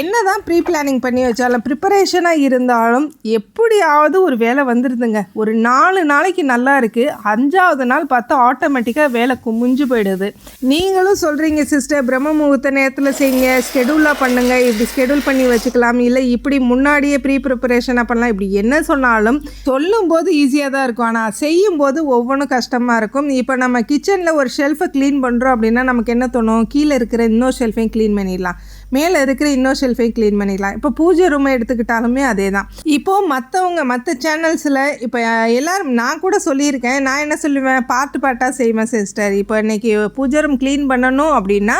என்ன தான் pre planning பண்ணி வச்சாலும் ப்ரிப்பரேஷனாக இருந்தாலும் எப்படியாவது ஒரு வேலை வந்துருதுங்க ஒரு நாலு நாளைக்கு நல்லா இருக்குது அஞ்சாவது நாள் பார்த்தா ஆட்டோமேட்டிக்காக வேலை குமிஞ்சு போயிடுது. நீங்களும் சொல்கிறீங்க சிஸ்டர் பிரம்ம முகூர்த்த நேரத்தில் செய்யுங்க ஸ்கெடியூலாக பண்ணுங்க இப்படி ஸ்கெடியூல் பண்ணி வச்சுக்கலாம். இல்லை இப்படி முன்னாடியே ப்ரீ ப்ரிப்பரேஷனாக பண்ணலாம். இப்படி என்ன சொன்னாலும் சொல்லும்போது ஈஸியாக தான் இருக்கும். ஆனால் செய்யும்போது ஒவ்வொன்றும் கஷ்டமாக இருக்கும். இப்போ நம்ம கிச்சனில் ஒரு ஷெல்ஃபை க்ளீன் பண்ணுறோம் அப்படின்னா நமக்கு என்ன தோணும்? கீழே இருக்கிற இன்னொரு ஷெல்ஃபையும் க்ளீன் பண்ணிடலாம். மேலே இருக்கிற இன்னொரு ஷெல்ஃபையும் க்ளீன் பண்ணிக்கலாம். இப்போ பூஜை ரூமை எடுத்துக்கிட்டாலுமே அதே தான் இப்போது மற்றவங்க மற்ற சேனல்ஸில் இப்போ எல்லோரும் நான் கூட சொல்லியிருக்கேன். நான் என்ன சொல்லுவேன்? பாட்டு பாட்டாக செய்வேன் சிஸ்டர் இப்போ இன்றைக்கி பூஜை ரூம் க்ளீன் பண்ணணும் அப்படின்னா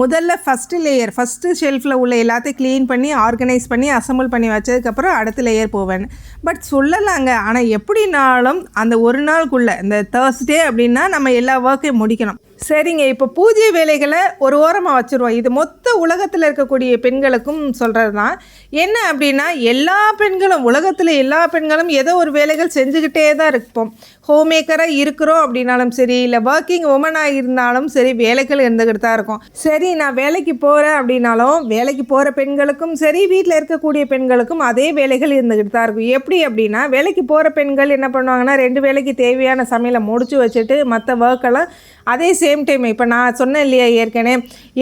முதல்ல ஃபஸ்ட்டு லேயர் ஃபஸ்ட்டு ஷெல்ஃபில் உள்ள எல்லாத்தையும் க்ளீன் பண்ணி ஆர்கனைஸ் பண்ணி அசம்பிள் பண்ணி வச்சதுக்கப்புறம் அடுத்த லேயர் போவேன். பட் சொல்லலாங்க. ஆனால் எப்படினாலும் அந்த ஒரு நாளுக்குள்ளே இந்த தேர்ஸ்டே அப்படின்னா நம்ம எல்லா ஒர்க்கையும் முடிக்கணும். சரிங்க இப்போ பூஜை வேலைகளை ஒரு ஓரமாக வச்சுருவோம். இது மொத்த உலகத்தில் இருக்கக்கூடிய பெண்களுக்கும் சொல்கிறது தான் என்ன அப்படின்னா எல்லா பெண்களும் உலகத்தில் எல்லா பெண்களும் ஏதோ ஒரு வேலைகள் செஞ்சுக்கிட்டே தான் இருப்போம். ஹோம் மேக்கராக இருக்கிறோம் அப்படின்னாலும் சரி இல்லை ஒர்க்கிங் உமனாக இருந்தாலும் சரி வேலைகள் இருந்துக்கிட்டு தான் இருக்கும். சரி நான் வேலைக்கு போகிறேன் அப்படின்னாலும் வேலைக்கு போகிற பெண்களுக்கும் சரி வீட்டில் இருக்கக்கூடிய பெண்களுக்கும் அதே வேலைகள் இருந்துக்கிட்டு தான் இருக்கும். எப்படி அப்படின்னா வேலைக்கு போகிற பெண்கள் என்ன பண்ணுவாங்கன்னா ரெண்டு வேலைக்கு தேவையான சமையலை முடிச்சு வச்சுட்டு மற்ற ஒர்க்கெல்லாம் அதே சேம் டைம் இப்போ நான் சொன்னேன் இல்லையா ஏற்கனவே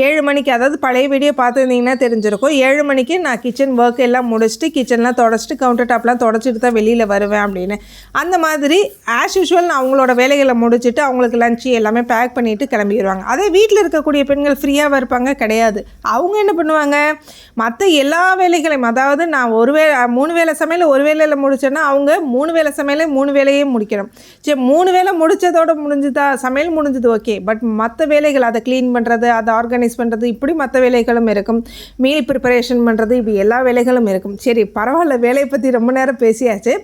ஏழு மணிக்கு அதாவது பழைய வீடியோ பார்த்துருந்தீங்கன்னா தெரிஞ்சிருக்கும். ஏழு மணிக்கு நான் கிச்சன் ஒர்க் எல்லாம் முடிச்சுட்டு கிச்சன்லாம் தொடச்சிட்டு கவுண்டர் டாப்லாம் தொடச்சிட்டு தான் வெளியில் வருவேன் அப்படின்னு. அந்த மாதிரி ஆஸ் யூஷுவல் நான் அவங்களோட வேலைகளை முடிச்சுட்டு அவங்களுக்கு லஞ்சு எல்லாமே பேக் பண்ணிவிட்டு கிளம்பிடுவாங்க. அதே வீட்டில் இருக்கக்கூடிய பெண்கள் ஃப்ரீயாக இருப்பாங்க கிடையாது. அவங்க என்ன பண்ணுவாங்க? மற்ற எல்லா வேலைகளையும் அதாவது நான் ஒரு வே மூணு வேலை சமையல் ஒரு வேலையில் முடிச்சேன்னா அவங்க மூணு வேலை சமையலையும் மூணு வேலையே முடிக்கணும். சரி மூணு வேலை முடித்ததோடு முடிஞ்சுதா? சமையல் முடிஞ்சது ஓகே பட் மற்ற வேலைகள் அதை க்ளீன் பண்ணுறது அதை ஆர்கனைஸ் பண்ணுறது இப்படி மற்ற வேலைகளும் இருக்கும். மீல் ப்ரிப்பரேஷன் பண்ணுறது இப்படி எல்லா வேலைகளும் இருக்கும். சரி பரவாயில்ல வேலையை பற்றி ரொம்ப நேரம் பேசியாச்சு.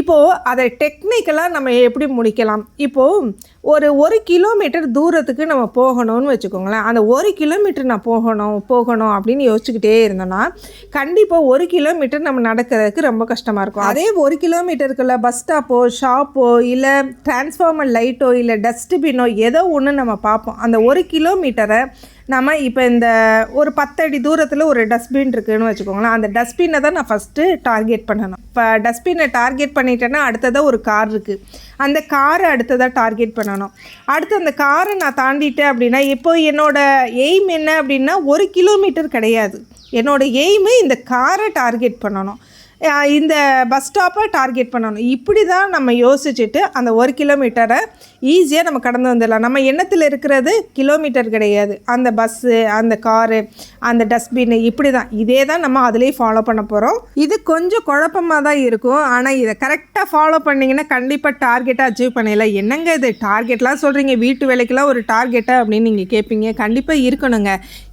இப்போது அதை டெக்னிக்கலாக நம்ம எப்படி முடிக்கலாம்? இப்போது ஒரு ஒரு கிலோமீட்டர் தூரத்துக்கு நம்ம போகணும்னு வச்சுக்கோங்களேன். அந்த ஒரு கிலோமீட்டர் நான் போகணும் போகணும் அப்படின்னு யோசிச்சுக்கிட்டே இருந்தோன்னா கண்டிப்பாக ஒரு கிலோமீட்டர் நம்ம நடக்கிறதுக்கு ரொம்ப கஷ்டமாக இருக்கும். அதே ஒரு கிலோமீட்டருக்குள்ள பஸ் ஸ்டாப்போ ஷாப்போ இல்லை டிரான்ஸ்ஃபார்மர் லைட்டோ இல்லை டஸ்ட்பினோ ஏதோ ஒன்று நம்ம பார்ப்போம். அந்த ஒரு கிலோமீட்டரை நம்ம இப்போ இந்த ஒரு பத்தடி தூரத்தில் ஒரு டஸ்ட்பின் இருக்குதுன்னு வச்சுக்கோங்களேன். அந்த டஸ்ட்பினை தான் நான் ஃபஸ்ட்டு டார்கெட் பண்ணணும். இப்போ டஸ்ட்பினை டார்கெட் பண்ணிட்டேன்னா அடுத்ததாக ஒரு கார் இருக்குது அந்த காரை அடுத்ததாக டார்கெட் பண்ணணும். அடுத்து அந்த காரை நான் தாண்டிட்டேன் அப்படின்னா இப்போ என்னோடய எய்ம் என்ன அப்படின்னா ஒரு கிலோமீட்டர் கிடையாது. என்னோடய எய்மு இந்த காரை டார்கெட் பண்ணணும். இந்த பஸ் ஸ்டாப்பை டார்கெட் பண்ணணும். இப்படி தான் நம்ம யோசிச்சுட்டு அந்த ஒரு கிலோமீட்டரை ஈஸியாக நம்ம கடந்து வந்துடலாம். நம்ம எண்ணத்தில் இருக்கிறது கிலோமீட்டர் கிடையாது. அந்த பஸ்ஸு அந்த காரு அந்த டஸ்ட்பின் இப்படி தான் இதே தான் நம்ம அதிலே ஃபாலோ பண்ண போகிறோம் இது கொஞ்சம் குழப்பமாக தான் இருக்கும். ஆனால் இதை கரெக்டாக ஃபாலோ பண்ணிங்கன்னா கண்டிப்பாக டார்கெட்டை அச்சீவ் பண்ணிடலாம். என்னங்க இது? டார்கெட்லாம் சொல்கிறீங்க வீட்டு வேலைக்கெல்லாம் ஒரு டார்கெட்டை அப்படின்னு நீங்கள் கேட்பீங்க கண்டிப்பாக இருக்கணுங்க.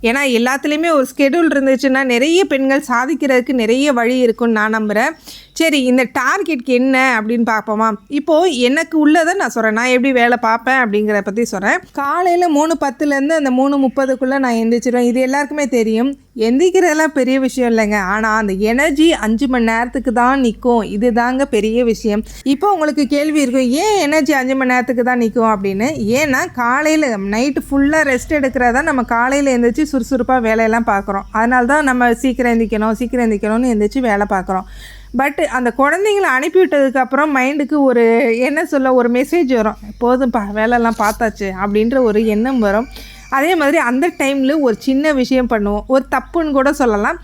ஏன்னா எல்லாத்துலேயுமே ஒரு ஸ்கெடியூல் இருந்துச்சுன்னா நிறைய பெண்கள் சாதிக்கிறதுக்கு நிறைய வழி இருக்குன்னு நான் நம்புகிறேன் சரி இந்த டார்கெட்க்கு என்ன அப்படின்னு பார்ப்போமா? இப்போது எனக்கு உள்ளதை நான் சொல்கிறேன் நான் எப்படி வேலை பார்ப்பேன் அப்படிங்கிறத பற்றி சொல்கிறேன் காலையில் மூணு பத்துலேருந்து அந்த மூணு முப்பதுக்குள்ளே நான் எந்திரிச்சிருவேன். இது எல்லாருக்குமே தெரியும். எந்திரிக்கிறதெல்லாம் பெரிய விஷயம் இல்லைங்க. ஆனால் அந்த எனர்ஜி அஞ்சு மணி நேரத்துக்கு தான் நிற்கும் இது தாங்க பெரிய விஷயம். இப்போ உங்களுக்கு கேள்வி இருக்கும். ஏன் எனர்ஜி அஞ்சு மணி நேரத்துக்கு தான் நிற்கும் அப்படின்னு? ஏன்னா காலையில் நைட்டு ஃபுல்லாக ரெஸ்ட் எடுக்கிறதா நம்ம காலையில் எழுந்திரிச்சு சுறுசுறுப்பாக வேலையெல்லாம் பார்க்குறோம். அதனால தான் நம்ம சீக்கிரம் எந்திரிக்கணும் சீக்கிரம் எந்திரிக்கணும்னு எந்திரிச்சு வேலை பார்க்குறோம். பட் அந்த குழந்தைங்கள அனுப்பி விட்டதுக்கப்புறம் மைண்டுக்கு ஒரு என்ன சொல்ல ஒரு மெசேஜ் வரும். போதும்ப்பா வேலைலாம் பார்த்தாச்சு அப்படின்ற ஒரு எண்ணம் வரும். அதே மாதிரி அந்த டைமில் ஒரு சின்ன விஷயம் பண்ணுவோம். ஒரு தப்புன்னு கூட சொல்லலாம்.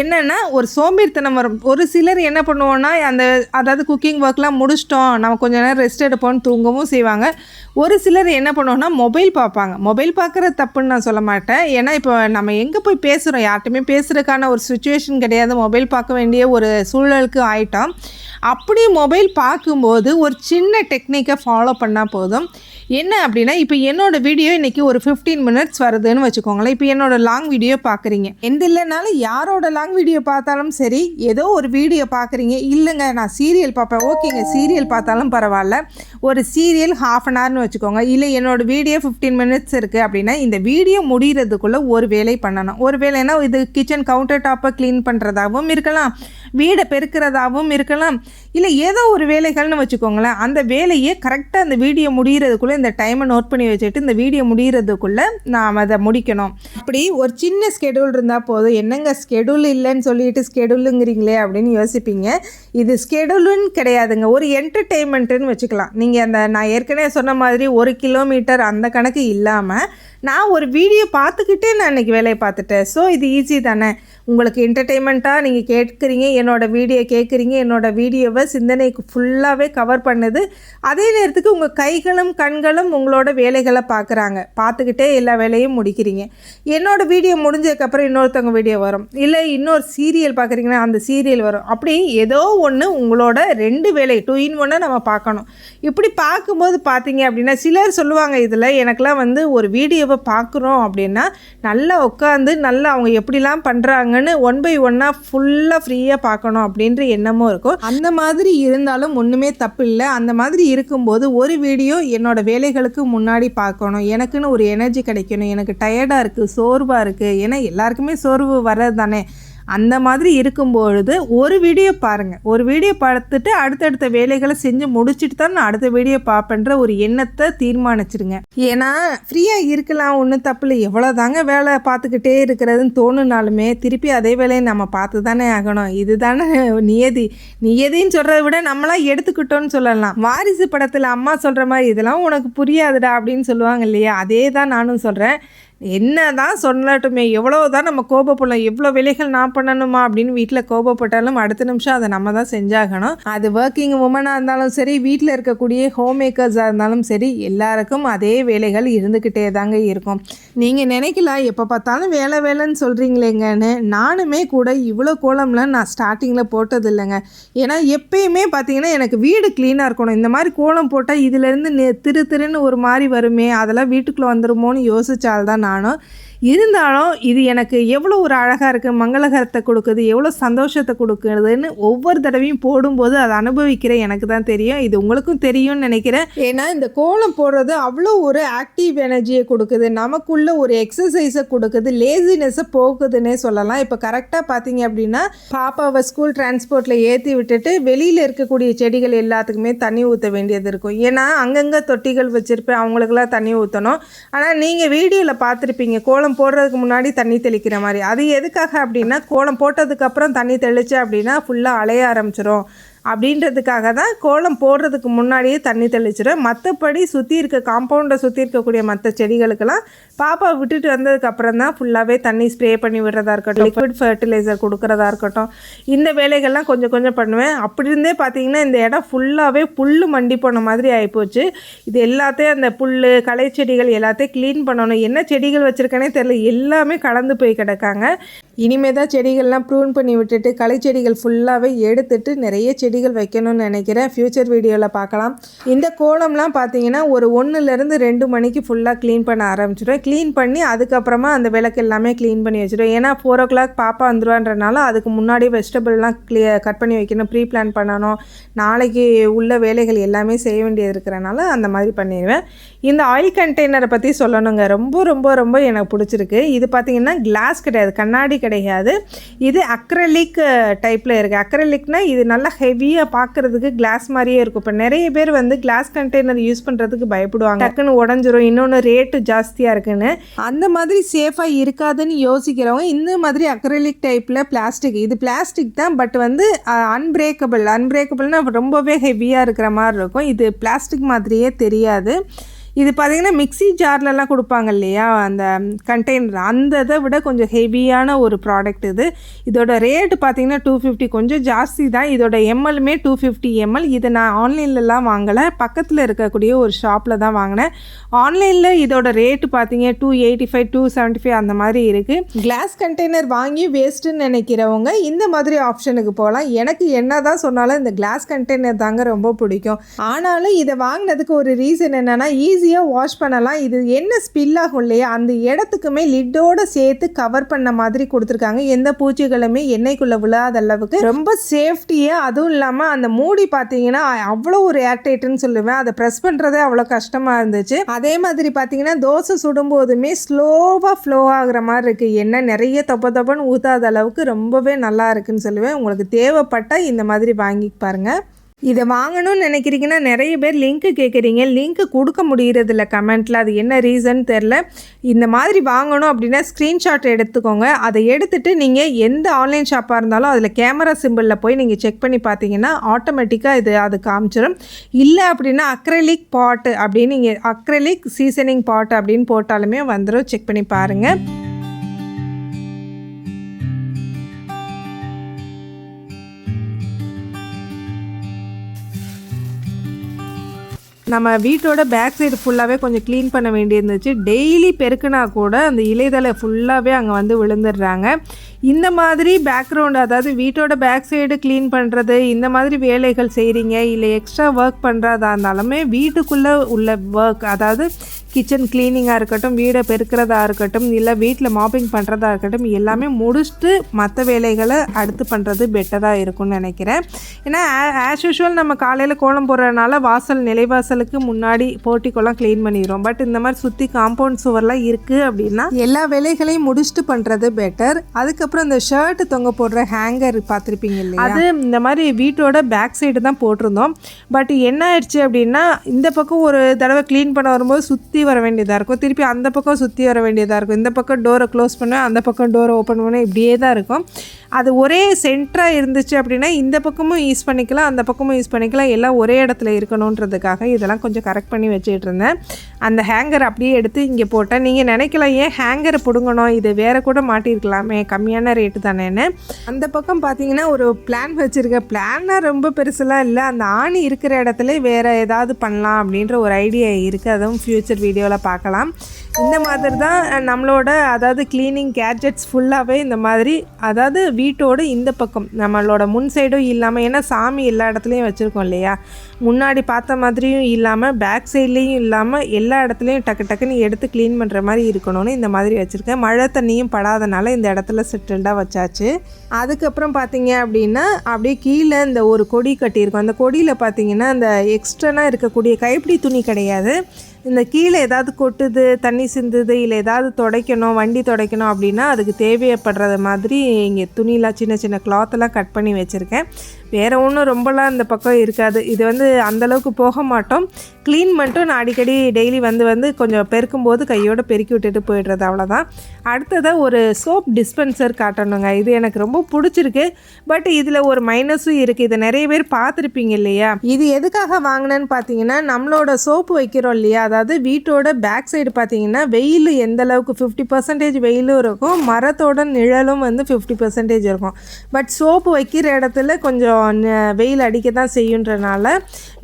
என்னென்னா ஒரு சோம்பேறித்தனம் வரும். ஒரு சிலர் என்ன பண்ணுவோன்னா அந்த அதாவது குக்கிங் ஒர்க்லாம் முடிச்சிட்டோம். நம்ம கொஞ்ச நேரம் ரெஸ்ட் எடுப்போம்னு தூங்கவும் செய்வாங்க. ஒரு சிலர் என்ன பண்ணுவோன்னா மொபைல் பார்ப்பாங்க. மொபைல் பார்க்குற தப்புன்னு நான் சொல்ல மாட்டேன். ஏன்னா இப்போ நம்ம எங்கே போய் பேசுகிறோம் யார்கிட்டையுமே பேசுகிறதுக்கான ஒரு சுச்சுவேஷன் கிடையாது. மொபைல் பார்க்க வேண்டிய ஒரு சூழலுக்கு ஆயிட்டோம். அப்படி மொபைல் பார்க்கும்போது ஒரு சின்ன டெக்னிக்கை ஃபாலோ பண்ணால் போதும். என்ன அப்படின்னா இப்போ என்னோட வீடியோ இன்றைக்கி ஒரு ஃபிஃப்டீன் மினிட்ஸ் வருதுன்னு வச்சுக்கோங்களேன். இப்போ என்னோட லாங் வீடியோ பார்க்குறீங்க எந்த இல்லைனாலும் யாரோட லாங் வீடியோ பார்த்தாலும் சரி ஏதோ ஒரு வீடியோ பார்க்குறீங்க இல்லைங்க நான் சீரியல் பார்ப்பேன். ஓகேங்க சீரியல் பார்த்தாலும் பரவாயில்ல. ஒரு சீரியல் ஹாஃப் அன் ஹவர்னு வச்சுக்கோங்க. இல்லை என்னோட வீடியோ ஃபிஃப்டீன் மினிட்ஸ் இருக்குது அப்படின்னா இந்த வீடியோ முடிகிறதுக்குள்ளே ஒரு வேலை பண்ணணும். ஒரு வேலைன்னா இது கிச்சன் கவுண்டர் டாப்பை க்ளீன் பண்ணுறதாகவும் இருக்கலாம். வீடை பெருக்கிறதாகவும் இருக்கலாம். இல்லை ஏதோ ஒரு வேலைகள்னு வச்சுக்கோங்களேன். அந்த வேலையை கரெக்டாக அந்த வீடியோ முடிகிறதுக்குள்ளே இந்த டைமை நோட் பண்ணி வச்சுட்டு இந்த வீடியோ முடிகிறதுக்குள்ளே நாம் அதை முடிக்கணும். அப்படி ஒரு சின்ன ஸ்கெடியூல் இருந்தால் போதும். என்னங்க ஸ்கெடியூல் இல்லைன்னு சொல்லிட்டு ஸ்கெடியூலுங்கிறீங்களே அப்படின்னு யோசிப்பீங்க. இது ஸ்கெடியூலுன்னு கிடையாதுங்க. ஒரு என்டர்டெயின்மெண்ட்டுன்னு வச்சுக்கலாம். நீங்கள் அந்த நான் ஏற்கனவே சொன்ன மாதிரி ஒரு கிலோமீட்டர் அந்த கணக்கு இல்லாமல் நான் ஒரு வீடியோ பார்த்துக்கிட்டே நான் இன்றைக்கி வேலையை பார்த்துட்டேன். ஸோ இது ஈஸி தானே? உங்களுக்கு என்டர்டெயின்மெண்ட்டாக நீங்கள் கேட்குறீங்க என்னோடய வீடியோ கேட்குறீங்க என்னோடய வீடியோவை சிந்தனைக்கு ஃபுல்லாகவே கவர் பண்ணுது. அதே நேரத்துக்கு உங்கள் கைகளும் கண்களும் உங்களோட வேலைகளை பார்க்குறாங்க. பார்த்துக்கிட்டே எல்லா வேலையும் முடிக்கிறீங்க. என்னோடய வீடியோ முடிஞ்சதுக்கப்புறம் இன்னொருத்தவங்க வீடியோ வரும். இல்லை இன்னொரு சீரியல் பார்க்குறீங்கன்னா அந்த சீரியல் வரும். அப்படி ஏதோ ஒன்று உங்களோட ரெண்டு வேலை டூ இன் ஒன்னை நம்ம பார்க்கணும். இப்படி பார்க்கும்போது பார்த்தீங்க அப்படின்னா சிலர் சொல்லுவாங்க இதில் எனக்கெலாம் வந்து ஒரு வீடியோ வீடியோவை பார்க்குறோம் அப்படின்னா நல்லா உட்காந்து நல்லா அவங்க எப்படிலாம் பண்ணுறாங்கன்னு ஒன் பை ஒன்னாக ஃபுல்லாக ஃப்ரீயாக பார்க்கணும் அப்படின்ற எண்ணமும் இருக்கும். அந்த மாதிரி இருந்தாலும் ஒன்றுமே தப்பு இல்லை. அந்த மாதிரி இருக்கும்போது ஒரு வீடியோ என்னோட வேலைகளுக்கு முன்னாடி பார்க்கணும். எனக்குன்னு ஒரு எனர்ஜி கிடைக்கணும். எனக்கு டயர்டாக இருக்குது சோர்வாக இருக்குது ஏன்னா எல்லாருக்குமே சோர்வு வர்றது தானே அந்த மாதிரி இருக்கும்பொழுது ஒரு வீடியோ பாருங்கள் ஒரு வீடியோ பார்த்துட்டு அடுத்தடுத்த வேலைகளை செஞ்சு முடிச்சுட்டு தான் நான் அடுத்த வீடியோ பார்ப்பேன்ற ஒரு எண்ணத்தை தீர்மானிச்சிருங்க. ஏன்னா ஃப்ரீயாக இருக்கலாம் ஒன்றும் தப்பு இல்லை. எவ்வளோ தாங்க வேலை பார்த்துக்கிட்டே இருக்கிறதுன்னு தோணுனாலுமே திருப்பி அதே வேலையை நம்ம பார்த்து தானே ஆகணும். இதுதானே நியதி. நியதின்னு சொல்கிறத விட நம்மளாம் எடுத்துக்கிட்டோன்னு சொல்லலாம். வாரிசு படத்தில் அம்மா சொல்கிற மாதிரி இதெல்லாம் உனக்கு புரியாதுடா அப்படின்னு சொல்லுவாங்க இல்லையா? அதே தான் நானும் சொல்கிறேன் என்ன தான் சொல்லட்டுமே எவ்வளோ தான் நம்ம கோபப்படலாம் எவ்வளோ வேலைகள் நான் பண்ணணுமா அப்படின்னு வீட்டில் கோபப்பட்டாலும் அடுத்த நிமிஷம் அதை நம்ம தான் செஞ்சாகணும். அது ஒர்க்கிங் உமனாக இருந்தாலும் சரி வீட்டில் இருக்கக்கூடிய ஹோம் மேக்கர்ஸாக இருந்தாலும் சரி எல்லாருக்கும் அதே வேலைகள் இருந்துக்கிட்டே தாங்க இருக்கும். நீங்கள் நினைக்கலாம் எப்போ பார்த்தாலும் வேலை வேலைன்னு சொல்கிறீங்களேங்கன்னு நானுமே கூட இவ்வளோ கோலம்லாம் நான் ஸ்டார்டிங்கில் போட்டது இல்லைங்க ஏன்னா எப்பயுமே பார்த்தீங்கன்னா எனக்கு வீடு க்ளீனாக இருக்கணும். இந்த மாதிரி கோலம் போட்டால் இதுலேருந்து நெ திரு திருன்னு ஒரு மாதிரி வருமே அதெல்லாம் வீட்டுக்குள்ளே வந்துருமோன்னு யோசிச்சால்தான் நானும் இருந்தாலும் இது எனக்கு எவ்வளோ ஒரு அழகாக இருக்குது மங்களகரத்தை கொடுக்குது எவ்வளோ சந்தோஷத்தை கொடுக்குறதுன்னு ஒவ்வொரு தடவையும் போடும்போது அதை அனுபவிக்கிற எனக்கு தான் தெரியும். இது உங்களுக்கும் தெரியும்னு நினைக்கிறேன். ஏன்னா இந்த கோலம் போடுறது அவ்வளோ ஒரு ஆக்டிவ் எனர்ஜியை கொடுக்குது. நமக்குள்ள ஒரு எக்ஸசைஸை கொடுக்குது. லேசினஸை போக்குதுன்னே சொல்லலாம். இப்போ கரெக்டாக பார்த்தீங்க அப்படின்னா பாப்பாவை ஸ்கூல் டிரான்ஸ்போர்ட்டில் ஏற்றி விட்டுட்டு வெளியில் இருக்கக்கூடிய செடிகள் எல்லாத்துக்குமே தண்ணி ஊற்ற வேண்டியது இருக்கும். ஏன்னா அங்கங்கே தொட்டிகள் வச்சுருப்பேன். அவங்களுக்கெல்லாம் தண்ணி ஊற்றணும் ஆனால் நீங்கள் வீடியோவில் பார்த்துருப்பீங்க கோலம் போடுறதுக்கு முன்னாடி தண்ணி தெளிக்கிற மாதிரி. அது எதுக்காக அப்படின்னா கோலம் போட்டதுக்கப்புறம் தண்ணி தெளிச்சு அப்படின்னா ஃபுல்லாக அலைய ஆரம்பிச்சிடும் அப்படின்றதுக்காக தான் கோலம் போடுறதுக்கு முன்னாடியே தண்ணி தெளிச்சிடும் மற்றபடி சுற்றி இருக்க காம்பவுண்டை சுற்றி இருக்கக்கூடிய மற்ற செடிகளுக்கெல்லாம் பாப்பா விட்டுட்டு வந்ததுக்கப்புறம் தான் ஃபுல்லாகவே தண்ணி ஸ்ப்ரே பண்ணி விடுறதா இருக்கட்டும் லிக்விட் ஃபர்டிலைசர் கொடுக்குறதா இருக்கட்டும். இந்த வேலைகள்லாம் கொஞ்சம் கொஞ்சம் பண்ணுவேன். அப்படி இருந்தே பார்த்தீங்கன்னா இந்த இடம் ஃபுல்லாகவே புல் மண்டி போன மாதிரி ஆகிப்போச்சு இது எல்லாத்தையும் அந்த புல் களை செடிகள் எல்லாத்தையும் க்ளீன் பண்ணணும். என்ன செடிகள் வச்சுருக்கேனே தெரில எல்லாமே கலந்து போய் கிடக்காங்க. இனிமே தான் செடிகள்லாம் ப்ரூன் பண்ணி விட்டுட்டு களை செடிகள் ஃபுல்லாகவே எடுத்துட்டு நிறைய செடிகள் வைக்கணும்னு நினைக்கிறேன். ஃப்யூச்சர் வீடியோவில் பார்க்கலாம். இந்த கோலம்லாம் பார்த்தீங்கன்னா ஒரு ஒன்றுலேருந்து ரெண்டு மணிக்கு ஃபுல்லாக க்ளீன் பண்ண ஆரம்பிச்சிடுவேன் க்ளீன் பண்ணி அதுக்கப்புறமா அந்த விளக்கு எல்லாமே க்ளீன் பண்ணி வச்சுருவேன் ஏன்னா ஃபோர் ஓ கிளாக் பாப்பா வந்துருவான்றனால அதுக்கு முன்னாடி வெஜிடபிள்லாம் க்ளிய கட் பண்ணி வைக்கணும் ப்ரீ பிளான் பண்ணணும். நாளைக்கு உள்ள வேலைகள் எல்லாமே செய்ய வேண்டியது இருக்கிறனால அந்த மாதிரி பண்ணிடுவேன். இந்த ஆயில் கண்டெய்னரை பற்றி சொல்லணுங்க. ரொம்ப ரொம்ப ரொம்ப எனக்கு பிடிச்சிருக்கு. இது பார்த்திங்கன்னா கிளாஸ் கிடையாது கண்ணாடி கிடையாது. இது அக்ரலிக் டைப்பில் இருக்குது அக்ரலிக்னால் இது நல்லா ஹெவியாக பார்க்குறதுக்கு கிளாஸ் மாதிரியே இருக்கும். இப்போ நிறைய பேர் வந்து கிளாஸ் கண்டெய்னர் யூஸ் பண்ணுறதுக்கு பயப்படுவாங்க. டக்குன்னு உடஞ்சிரும். இன்னொன்று ரேட்டு ஜாஸ்தியாக இருக்குன்னு. அந்த மாதிரி சேஃபாக இருக்காதுன்னு யோசிக்கிறவங்க இந்த மாதிரி அக்ரலிக் டைப்பில் பிளாஸ்டிக் இது பிளாஸ்டிக் தான் பட் வந்து அன்பிரேக்கபிள் அன்பிரேக்கபிள்னால் ரொம்பவே ஹெவியாக இருக்கிற மாதிரி இருக்கும். இது பிளாஸ்டிக் மாதிரியே தெரியாது. இது பார்த்திங்கன்னா மிக்ஸி ஜார்லலாம் கொடுப்பாங்க இல்லையா அந்த கண்டெய்னர் அந்த இதை விட கொஞ்சம் ஹெவியான ஒரு ப்ராடக்ட் இது. இதோட ரேட்டு பார்த்தீங்கன்னா டூ ஃபிஃப்டி கொஞ்சம் ஜாஸ்தி தான். இதோட எம்எல்மே டூ ஃபிஃப்டி எம்எல் இதை நான் ஆன்லைன்லலாம் வாங்கலை. பக்கத்தில் இருக்கக்கூடிய ஒரு ஷாப்பில் தான் வாங்கினேன். ஆன்லைனில் இதோட ரேட்டு பார்த்தீங்க two eighty five two seventy five அந்த மாதிரி இருக்குது கிளாஸ் கண்டெய்னர் வாங்கி வேஸ்ட்டுன்னு நினைக்கிறவங்க இந்த மாதிரி ஆப்ஷனுக்கு போகலாம் எனக்கு என்ன தான் சொன்னாலும் இந்த கிளாஸ் கண்டெய்னர் தாங்க ரொம்ப பிடிக்கும். ஆனாலும் இதை வாங்கினதுக்கு ஒரு ரீசன் என்னென்னா ஈஸி ஈஸியாக வாஷ் பண்ணலாம். இது என்ன ஸ்பில் ஆகும் இல்லையா? அந்த இடத்துக்குமே லிட்டோட சேர்த்து கவர் பண்ண மாதிரி கொடுத்துருக்காங்க. எந்த பூச்சிகளுமே எண்ணெய்க்குள்ளே விழாத அளவுக்கு. ரொம்ப சேஃப்டியாக அதுவும் இல்லாமல் அந்த மூடி பார்த்தீங்கன்னா அவ்வளோ ஒரு ஏர்டைட்டுன்னு சொல்லுவேன். அதை ப்ரெஸ் பண்ணுறதே அவ்வளோ கஷ்டமாக இருந்துச்சு. அதே மாதிரி பார்த்தீங்கன்னா தோசை சுடும்போதுமே ஸ்லோவாக ஃப்ளோ ஆகுற மாதிரி இருக்குது எண்ணெய் நிறைய தொப்ப தொப்பன்னு ஊற்றாத அளவுக்கு ரொம்பவே நல்லா இருக்குன்னு சொல்லுவேன். உங்களுக்கு தேவைப்பட்டால் இந்த மாதிரி வாங்கி பாருங்கள் இதை வாங்கணும்னு நினைக்கிறீங்கன்னா நிறைய பேர் லிங்க்கு கேட்குறீங்க லிங்க்கு கொடுக்க முடியறதில்ல கமெண்ட்டில் அது என்ன ரீசன் தெரில இந்த மாதிரி வாங்கணும் அப்படின்னா ஸ்க்ரீன்ஷாட் எடுத்துக்கோங்க. அதை எடுத்துகிட்டு நீங்கள் எந்த ஆன்லைன் ஷாப்பாக இருந்தாலும் அதில் கேமரா சிம்பிளில் போய் நீங்கள் செக் பண்ணி பார்த்தீங்கன்னா ஆட்டோமேட்டிக்காக இது அது காமிச்சிடும் இல்லை அப்படின்னா அக்ரலிக் பாட்டு அப்படின்னு நீங்கள் அக்ரலிக் சீசனிங் பாட்டு அப்படின்னு போட்டாலுமே வந்துடும் செக் பண்ணி பாருங்கள் நம்ம வீட்டோட பேக் சைடு ஃபுல்லாகவே கொஞ்சம் க்ளீன் பண்ண வேண்டியிருந்துச்சு. டெய்லி பெருக்குனா கூட அந்த இலைதலை ஃபுல்லாகவே அங்கே வந்து விழுந்துடுறாங்க. இந்த மாதிரி பேக்ரவுண்ட் அதாவது வீட்டோட பேக் சைடு க்ளீன் பண்ணுறது இந்த மாதிரி வேலைகள் செய்கிறீங்க இல்லை எக்ஸ்ட்ரா ஒர்க் பண்ணுறதா இருந்தாலுமே வீட்டுக்குள்ளே உள்ள ஒர்க் அதாவது கிச்சன் க்ளீனிங்காக இருக்கட்டும் வீடை பெருக்கிறதா இருக்கட்டும் இல்லை வீட்டில் மாப்பிங் பண்ணுறதா இருக்கட்டும் எல்லாமே முடிச்சுட்டு மற்ற வேலைகளை அடுத்து பண்ணுறது பெட்டராக இருக்கும்னு நினைக்கிறேன். ஏன்னா ஆஸ் யூஷுவல் நம்ம காலையில் கோலம் போடுறதுனால வாசல் நிலைவாசலுக்கு முன்னாடி போட்டிக்கொல்லாம் க்ளீன் பண்ணிடுறோம். பட் இந்த மாதிரி சுற்றி காம்பவுண்ட் சுவர்லாம் இருக்குது அப்படின்னா எல்லா வேலைகளையும் முடிச்சுட்டு பண்ணுறது பெட்டர் அதுக்கப்புறம் இந்த ஷர்ட் தொங்க போடுற ஹேங்கர் பார்த்துருப்பீங்க இல்லையா? அது இந்த மாதிரி வீட்டோட பேக் சைடு தான் போட்டிருந்தோம். பட் என்ன ஆயிடுச்சு அப்படின்னா இந்த பக்கம் ஒரு தடவை க்ளீன் பண்ண வரும்போது சுற்றி சுற்றி வர வேண்டியதாக இருக்கும். திருப்பி அந்த பக்கம் சுற்றி வர வேண்டியதாக இருக்கும். இந்த பக்கம் டோரை க்ளோஸ் பண்ணுவேன் அந்த பக்கம் டோரை ஓப்பன் பண்ணுவேன் இப்படியே தான் இருக்கும். அது ஒரே சென்டராக இருந்துச்சு அப்படின்னா இந்த பக்கமும் யூஸ் பண்ணிக்கலாம் அந்த பக்கமும் யூஸ் பண்ணிக்கலாம். எல்லாம் ஒரே இடத்துல இருக்கணுன்றதுக்காக இதெல்லாம் கொஞ்சம் கரெக்ட் பண்ணி வச்சுட்டு இருந்தேன். அந்த ஹேங்கர் அப்படியே எடுத்து இங்கே போட்டேன். நீங்கள் நினைக்கலாம் ஏன் ஹேங்கரை பிடுங்கணும்? இது வேறு கூட மாட்டியிருக்கலாமே கம்மியான ரேட்டு தானேன்னு. அந்த பக்கம் பார்த்தீங்கன்னா ஒரு பிளான் வச்சுருக்கேன். பிளான்னா ரொம்ப பெருசெல்லாம் இல்லை. அந்த ஆணி இருக்கிற இடத்துல வேறு ஏதாவது பண்ணலாம் அப்படின்ற ஒரு ஐடியா இருக்குது அதுவும் ஃப்யூச்சர் வீடியோவில் பார்க்கலாம் இந்த மாதிரி தான் நம்மளோட அதாவது க்ளீனிங் கேட்ஜெட்ஸ் ஃபுல்லாகவே இந்த மாதிரி அதாவது வீட்டோட இந்த பக்கம் நம்மளோட முன் சைடும் இல்லாமல் ஏன்னா சாமி எல்லா இடத்துலையும் வச்சுருக்கோம் இல்லையா? முன்னாடி பார்த்த மாதிரியும் இல்லாமல் பேக் சைட்லேயும் இல்லாமல் எல்லா இடத்துலையும் டக்கு டக்குன்னு எடுத்து க்ளீன் பண்ணுற மாதிரி இருக்கணும்னு இந்த மாதிரி வச்சுருக்கேன். மழை தண்ணியும் படாதனால இந்த இடத்துல செட்டில்டாக வச்சாச்சு. அதுக்கப்புறம் பார்த்தீங்க அப்படின்னா அப்படியே கீழே இந்த ஒரு கொடி கட்டியிருக்கோம். அந்த கொடியில் பார்த்தீங்கன்னா அந்த எக்ஸ்ட்ரனாக இருக்கக்கூடிய கைப்பிடி துணி கிடையாது. இந்த கீழே ஏதாவது கொட்டுது தண்ணி சிந்துது இல்லை ஏதாவது துடைக்கணும் வண்டி துடைக்கணும் அப்படின்னா அதுக்கு தேவைப்படுறது மாதிரி இங்கே துணியெலாம் சின்ன சின்ன கிளாத்தெல்லாம் கட் பண்ணி வச்சுருக்கேன். வேறு ஒன்றும் ரொம்பலாம் இந்த பக்கம் இருக்காது. இது வந்து அந்தளவுக்கு போக மாட்டோம். க்ளீன் மட்டும் நான் அடிக்கடி டெய்லி வந்து வந்து கொஞ்சம் பெருக்கும் போது கையோடு பெருக்கி விட்டுட்டு போயிடுறது அவ்வளோதான் அடுத்ததாக ஒரு சோப் டிஸ்பென்சர் காட்டணுங்க. இது எனக்கு ரொம்ப பிடிச்சிருக்கு. பட் இதில் ஒரு மைனஸும் இருக்குது இதை நிறைய பேர் பார்த்துருப்பீங்க இல்லையா? இது எதுக்காக வாங்கினேன்னு பார்த்தீங்கன்னா நம்மளோட சோப்பு வைக்கிறோம் இல்லையா? அதாவது வீட்டோட பேக் சைடு பார்த்தீங்கன்னா வெயில் எந்த அளவுக்கு ஃபிஃப்டி பர்சன்டேஜ் வெயிலும் இருக்கும். மரத்தோட நிழலும் வந்து ஃபிஃப்டி பர்சன்டேஜ் இருக்கும். பட் சோப்பு வைக்கிற இடத்துல கொஞ்சம் வெயில் அடிக்க தான் செய்யுன்றனால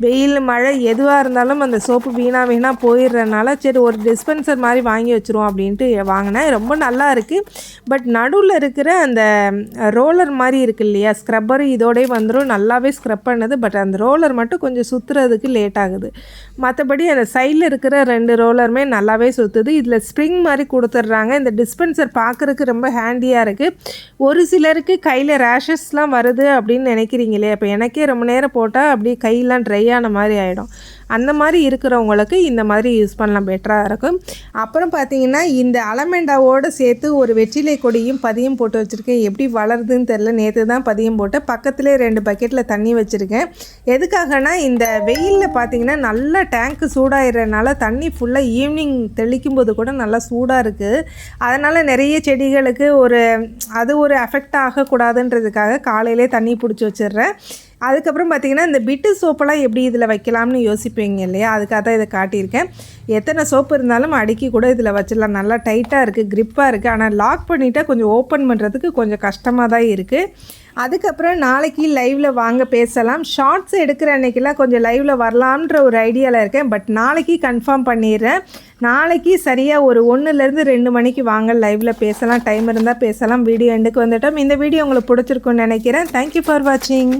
வெயில் மழை எதுவாக இருந்தாலும் அந்த சோப்பு வீணாக வீணாக போயிடுறனால சரி ஒரு டிஸ்பென்சர் மாதிரி வாங்கி வச்சுருவோம் அப்படின்ட்டு வாங்கினேன். ரொம்ப நல்லா இருக்குது பட் நடுவில் இருக்கிற அந்த ரோலர் மாதிரி இருக்கு இல்லையா ஸ்க்ரப்பர் இதோடய வந்துடும் நல்லாவே ஸ்க்ரப் பண்ணுது. பட் அந்த ரோலர் மட்டும் கொஞ்சம் சுற்றுறதுக்கு லேட் ஆகுது. மற்றபடி அந்த சைடில் இருக்கிற ரெண்டு ரோலருமே நல்லாவே சுற்றுது இதில் ஸ்ப்ரிங் மாதிரி கொடுத்துட்றாங்க. இந்த டிஸ்பென்சர் பார்க்குறதுக்கு ரொம்ப ஹேண்டியாக இருக்குது ஒரு சிலருக்கு கையில் ரேஷஸ்லாம் வருது அப்படின்னு நினைக்கிறீங்க. போடுறீங்களே இப்போ எனக்கே ரொம்ப நேரம் போட்டால் அப்படியே கையெல்லாம் ட்ரை ஆன மாதிரி ஆகிடும் அந்த மாதிரி இருக்கிறவங்களுக்கு இந்த மாதிரி யூஸ் பண்ணலாம் பெட்டராக இருக்கும். அப்புறம் பார்த்தீங்கன்னா இந்த அலமெண்டாவோடு சேர்த்து ஒரு வெற்றிலை கொடியும் பதியம் போட்டு வச்சுருக்கேன். எப்படி வளருதுன்னு தெரில நேற்று தான் பதியம் போட்டு பக்கத்துலேயே ரெண்டு பக்கெட்டில் தண்ணி வச்சுருக்கேன். எதுக்காகனா இந்த வெயிலில் பார்த்தீங்கன்னா நல்லா டேங்க்கு சூடாகிறதுனால தண்ணி ஃபுல்லாக ஈவினிங் தெளிக்கும் போது கூட நல்லா சூடாக இருக்குது அதனால் நிறைய செடிகளுக்கு ஒரு அது ஒரு அஃபெக்ட் ஆகக்கூடாதுன்றதுக்காக காலையிலே தண்ணி பிடிச்சி வச்சிடுறேன். அதுக்கப்புறம் பார்த்திங்கன்னா இந்த பிட்டு சோப்பெல்லாம் எப்படி இதில் வைக்கலாம்னு யோசிப்பீங்க இல்லையா? அதுக்காக தான் இதை காட்டியிருக்கேன். எத்தனை சோப்பு இருந்தாலும் அடுக்கி கூட இதில் வச்சிடலாம். நல்லா டைட்டாக இருக்குது க்ரிப்பாக இருக்குது ஆனால் லாக் பண்ணிட்டால் கொஞ்சம் ஓப்பன் பண்ணுறதுக்கு கொஞ்சம் கஷ்டமாக தான் இருக்குது அதுக்கப்புறம் நாளைக்கு லைவில் வாங்க பேசலாம். ஷார்ட்ஸ் எடுக்கிற அன்னைக்கெல்லாம் கொஞ்சம் லைவில் வரலாம்ன்ற ஒரு ஐடியாவில் இருக்கேன். பட் நாளைக்கு கன்ஃபார்ம் பண்ணிடுறேன். நாளைக்கு சரியாக ஒரு ஒன்றுலேருந்து ரெண்டு மணிக்கு வாங்க லைவில் பேசலாம். டைம் இருந்தால் பேசலாம். வீடியோ எண்டுக்கு வந்துட்டோம். இந்த வீடியோ உங்களுக்கு பிடிச்சிருக்குன்னு நினைக்கிறேன். தேங்க்யூ ஃபார் வாட்சிங்